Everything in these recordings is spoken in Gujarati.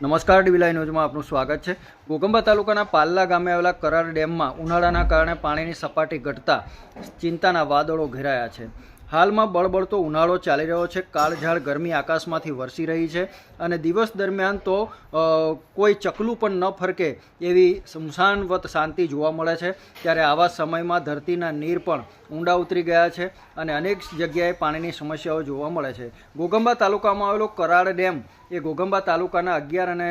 નમસ્કાર ડીવીલાઈ ન્યૂઝમાં આપનું સ્વાગત છે. ગોગંબા તાલુકાના પાલ્લા ગામે આવેલા કરાર ડેમમાં ઉનાળાના કારણે પાણીની સપાટી ઘટતા ચિંતાના વાદળો ઘેરાયા છે. હાલમાં બળબડતો ઉનાળો ચાલી રહ્યો છે. કાળઝાળ ગરમી આકાશમાંથી વરસી રહી છે અને દિવસ દરમિયાન તો કોઈ ચકલું પણ ન ફરકે એવી સુમસાનવત શાંતિ જોવા મળે છે. ત્યારે આવા સમયમાં ધરતીના નીર પણ ઊંડા ઉતરી ગયા છે અને અનેક જગ્યાએ પાણીની સમસ્યાઓ જોવા મળે છે. ગોગંબા તાલુકામાં આવેલો કરાડ ડેમ એ ઘોઘંબા તાલુકાના અગિયાર અને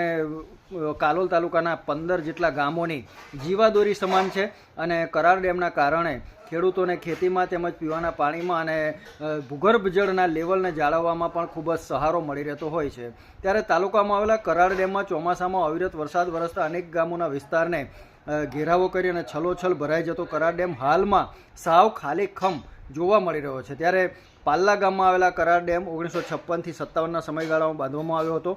કાલોલ તાલુકાના પંદર જેટલા ગામોની જીવાદોરી સમાન છે અને કરાર ડેમના કારણે ખેડૂતોને ખેતીમાં તેમજ પીવાના પાણીમાં અને ભૂગર્ભ જળના લેવલને જાળવવામાં પણ ખૂબ જ સહારો મળી રહેતો હોય છે. ત્યારે તાલુકામાં આવેલા કરાર ડેમમાં ચોમાસામાં અવિરત વરસાદ વરસતા અનેક ગામોના વિસ્તારને ઘેરાવો કરી અને છલોછલ ભરાઈ જતો કરાર ડેમ હાલમાં સાવ ખાલી ખમ જોવા મળી રહ્યો છે. ત્યારે પાલ્લા ગામમાં આવેલા કરાર ડેમ ઓગણીસો છપ્પનથી સત્તાવનના સમયગાળામાં બાંધવામાં આવ્યો હતો.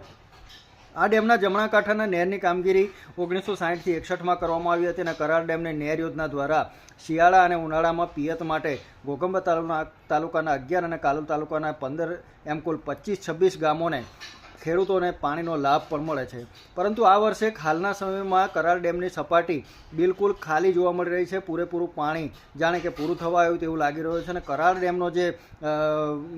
આ ડેમના જમણા કાંઠાના નહેરની કામગીરી ઓગણીસો સાહીઠથી એકસઠમાં કરવામાં આવી હતી અને કરાર ડેમને નહેર યોજના દ્વારા શિયાળા અને ઉનાળામાં પિયત માટે ગોગંબા તાલુકાના તાલુકાના અગિયાર અને કાલોલ તાલુકાના પંદર એમ કુલ પચીસ છવ્વીસ ગામોને ખેડૂતોને પાણીનો લાભ પણ મળે છે. પરંતુ આ વર્ષે હાલના સમયમાં કરાર ડેમની સપાટી બિલકુલ ખાલી જોવા મળી રહી છે. પૂરેપૂરું પાણી જાણે કે પૂરું થવા આવ્યું તેવું લાગી રહ્યું છે અને કરાર ડેમનો જે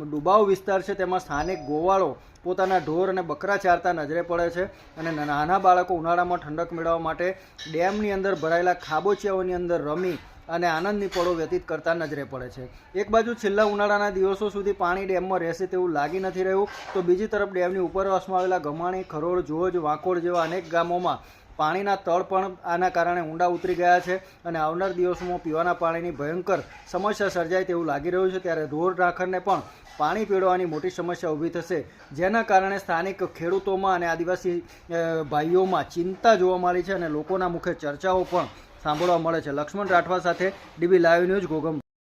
ડુબાવ વિસ્તાર છે તેમાં સ્થાનિક ગોવાળો પોતાના ઢોર અને બકરા ચારતા નજરે પડે છે અને નાના બાળકો ઉનાળામાં ઠંડક મેળવવા માટે ડેમની અંદર ભરાયેલા ખાબોચિયાઓની અંદર રમી અને આનંદની પળો વ્યતીત કરતા નજરે પડે છે. એક બાજુ છેલ્લા ઉનાળાના દિવસો સુધી પાણી ડેમમાં રહેશે તેવું લાગી નથી રહ્યું, તો બીજી તરફ ડેમની ઉપરવાસમાં આવેલા ગમાણી ખરોડ જોજ વાંકોડ જેવા અનેક ગામોમાં પાણીના તળ પણ આના કારણે ઊંડા ઉતરી ગયા છે અને આવનાર દિવસોમાં પીવાના પાણીની ભયંકર સમસ્યા સર્જાય તેવું લાગી રહ્યું છે, ત્યારે ઢોર રાખરને પણ પાણી પીડવાની મોટી સમસ્યા ઊભી થશે, જેના કારણે સ્થાનિક ખેડૂતોમાં અને આદિવાસી ભાઈઓમાં ચિંતા જોવા મળી છે અને લોકોના મુખે ચર્ચાઓ પણ સાંભળવા મળે છે. લક્ષ્મણ રાઠવા સાથે ડીબી લાઈવ ન્યૂઝ ઘોગંબા